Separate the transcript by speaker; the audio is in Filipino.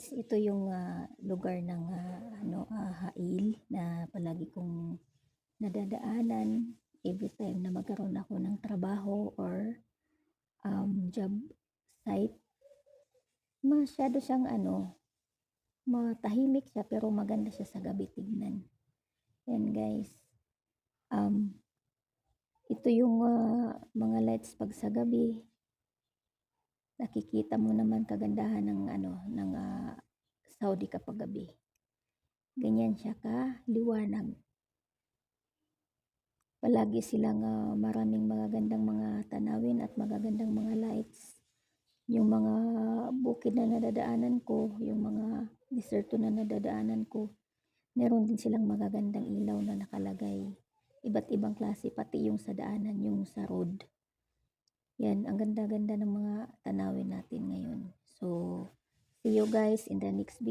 Speaker 1: guys, ito yung ah, lugar ng ah, ano ah, Hail na palagi kong nadadaanan every time na magkaroon ako ng trabaho or um, job site. Masyado siyang ano, matahimik siya pero maganda siya sa gabi tignan. Yan guys. Um, ito yung ah, mga lights pag sa gabi nakikita mo naman kagandahan ng ano ng ah, Saudi kapag gabi. Ganyan siya ka liwanag. Palagi silang ah, maraming magagandang mga tanawin at magagandang mga lights. Yung mga bukid na nadadaanan ko, yung mga diserto na nadadaanan ko, meron din silang magagandang ilaw na nakalagay. Iba't ibang klase, pati yung sa daanan, yung sa road. Yan, ang ganda-ganda ng mga tanawin natin ngayon. So, see you guys in the next video.